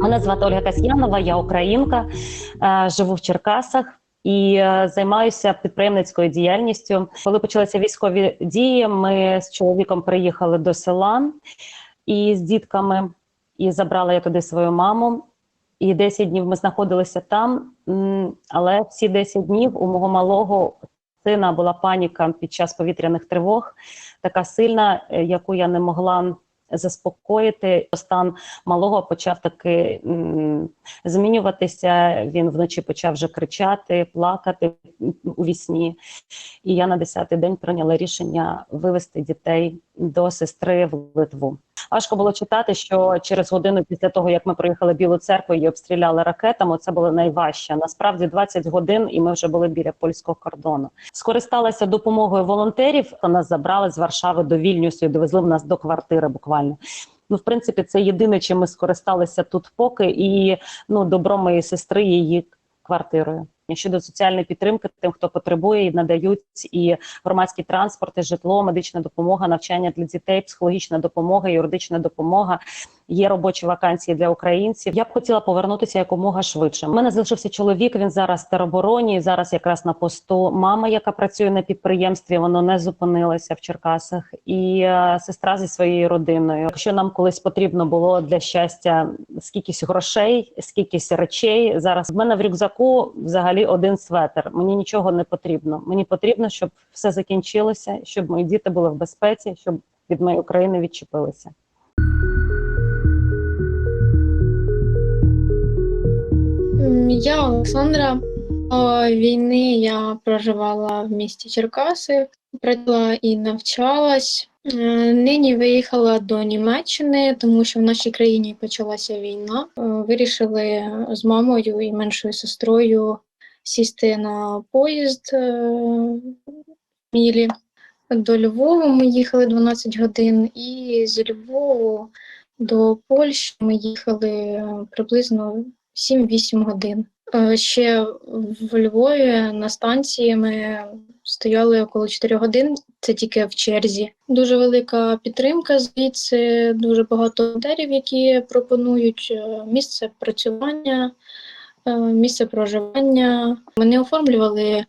Мене звати Ольга Касьянова, я українка, е, живу в Черкасах і е, займаюся підприємницькою діяльністю. Коли почалися військові дії, ми з чоловіком приїхали до села і з дітками, і забрала я туди свою маму. І 10 днів ми знаходилися там, але всі 10 днів у мого малого сина була паніка під час повітряних тривог, така сильна, е, яку я не могла заспокоїти. Стан малого почав таки змінюватися. Він вночі почав вже кричати, плакати у вісні. І я на 10-й день прийняла рішення вивести дітей до сестри в Литву. Важко було читати, що через годину після того, як ми проїхали Білу церкву і обстріляли ракетами, це було найважче. Насправді 20 годин, і ми вже були біля польського кордону. Скористалася допомогою волонтерів. Нас забрали з Варшави до Вільнюсу і довезли в нас до квартири. Буквально. Ну, в принципі, це єдине, чим ми скористалися тут поки, і ну, добро моєї сестри її квартирою. Щодо соціальної підтримки, тим, хто потребує, і надають і громадський транспорт, і житло, медична допомога, навчання для дітей, психологічна допомога, юридична допомога. Є робочі вакансії для українців. Я б хотіла повернутися якомога швидше. У мене залишився чоловік. Він зараз в теробороні. Зараз якраз на посту мама, яка працює на підприємстві, воно не зупинилося в Черкасах, і е, сестра зі своєю родиною. Якщо нам колись потрібно було для щастя скількись грошей, скількись речей. Зараз в мене в рюкзаку взагалі один светр. Мені нічого не потрібно. Мені потрібно, щоб все закінчилося, щоб мої діти були в безпеці, щоб від моєї України відчепилися. Я Олександра. До війни я проживала в місті Черкаси, працювала і навчалась. Е, Нині виїхала до Німеччини, тому що в нашій країні почалася війна. Е, Вирішили з мамою і меншою сестрою сісти на поїзд е, мілі. До Львова ми їхали 12 годин, і з Львову до Польщі ми їхали приблизно 7-8 годин. Е, Ще в Львові на станції ми стояли около 4 годин, це тільки в черзі. Дуже велика підтримка звідси, дуже багато волонтерів, які пропонують е, місце працювання, е, місце проживання. Ми не оформлювали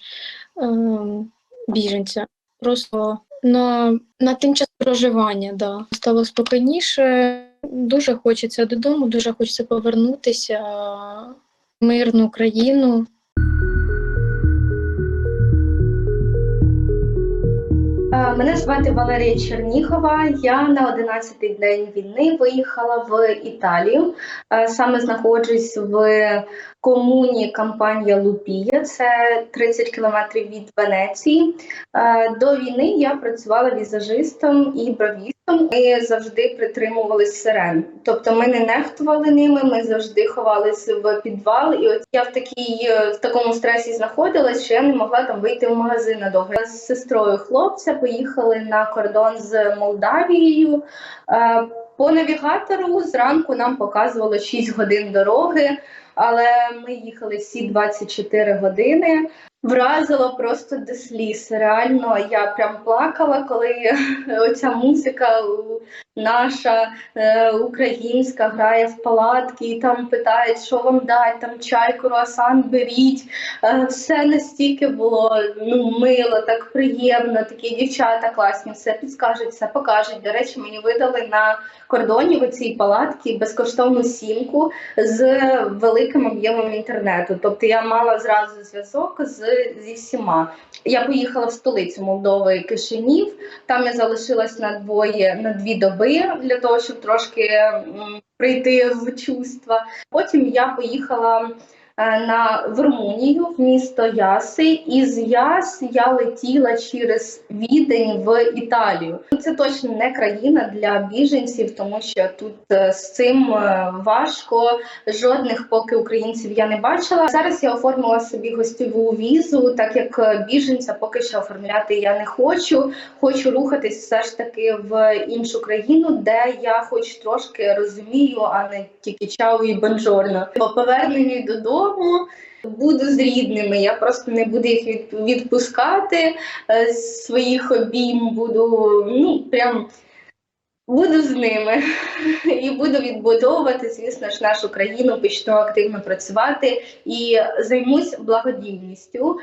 біженця, просто на, на тимчасове проживання. Да. Стало спокійніше. Дуже хочеться додому, дуже хочеться повернутися в мирну країну. Е, Мене звати Валерія Черніхова. Я на 11-й день війни виїхала в Італію. Е, Саме знаходжусь в комуні Кампанія Лупія, це 30 кілометрів від Венеції. Е, До війни я працювала візажистом і бровістом. Ми завжди притримувались сирен. Тобто ми не нехтували ними, ми завжди ховалися в підвал. І от я в такій е, в такому стресі знаходилась, що я не могла там вийти в магазин надовго. Я з сестрою хлопця поїхали на кордон з Молдавією. Е, По навігатору зранку нам показувало 6 годин дороги, але ми їхали всі 24 години. Вразило просто до сліз. Реально, я прям плакала, коли оця музика наша е, українська грає в палатки, і там питають, що вам дати, там чай, круасан беріть. Е, все настільки було ну, мило, так приємно. Такі дівчата класні, все підскажуть, все покажуть. До речі, мені видали на кордоні в цій палатці безкоштовну сімку з великим об'ємом інтернету. Тобто я мала зразу зв'язок з, зі всіма. Я поїхала в столицю Молдови Кишинів. Там я залишилась на двоє на дві доби для того, щоб трошки прийти в чувства. Потім я поїхала на в Румунію, в місто Яси, і з Яс я летіла через Відень в Італію. Це точно не країна для біженців, тому що тут е, з цим е, важко. Жодних поки українців я не бачила. Зараз я оформила собі гостьову візу, так як е, біженця поки що оформляти я не хочу. Хочу рухатись все ж таки в іншу країну, де я хоч трошки розумію, а не тільки чау і бонжорно. По поверненню додому буду з рідними. Я просто не буду їх відпускати е, з своїх обійм. Буду ну прям Буду з ними і буду відбудовувати, звісно ж, нашу країну, почну активно працювати і займусь благодійністю.